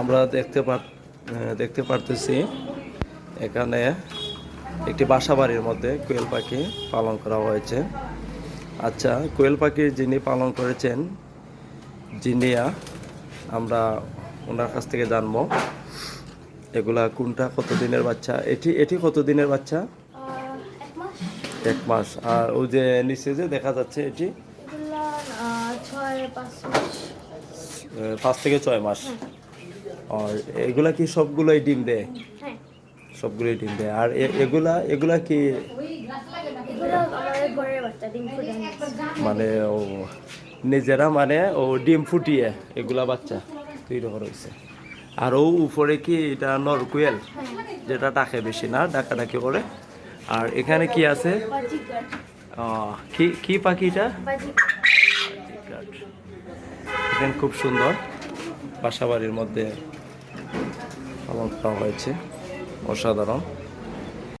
আমরা দেখতে পার দেখতে পারতেছি এখানে একটি বাসা বাড়ির মধ্যে কোয়েল পাখি পালন করা হয়েছে। আচ্ছা কোয়েল পাখি যিনি পালন করেছেন জিনিয়া আমরা ওনার কাছ থেকে জানব। এগুলা কোনটা কত দিনের বাচ্চা? এটি এটি কত দিনের বাচ্চা এক মাস। আর ওই যে নিচে যে দেখা যাচ্ছে এটি? পাঁচ থেকে ছয় মাস। আর এগুলা কি সবগুলোই ডিম দেয়? হ্যাঁ। সবগুলোই ডিম দেয়। আর এগুলা এগুলা কি? মানে ও নিজেরা মানে ও ডিম ফুটিয়ে এগুলা বাচ্চা তৈরি করা হয়েছে। আর ও উপরে কি এটা নরকুয়েল? যেটা ডাকে বেশি না ডাকাডাকি করে। আর এখানে কি আছে? কি কি পাখিটা এখানে খুব সুন্দর বাসাবাড়ির মধ্যে পালন করা হয়েছে অসাধারণ।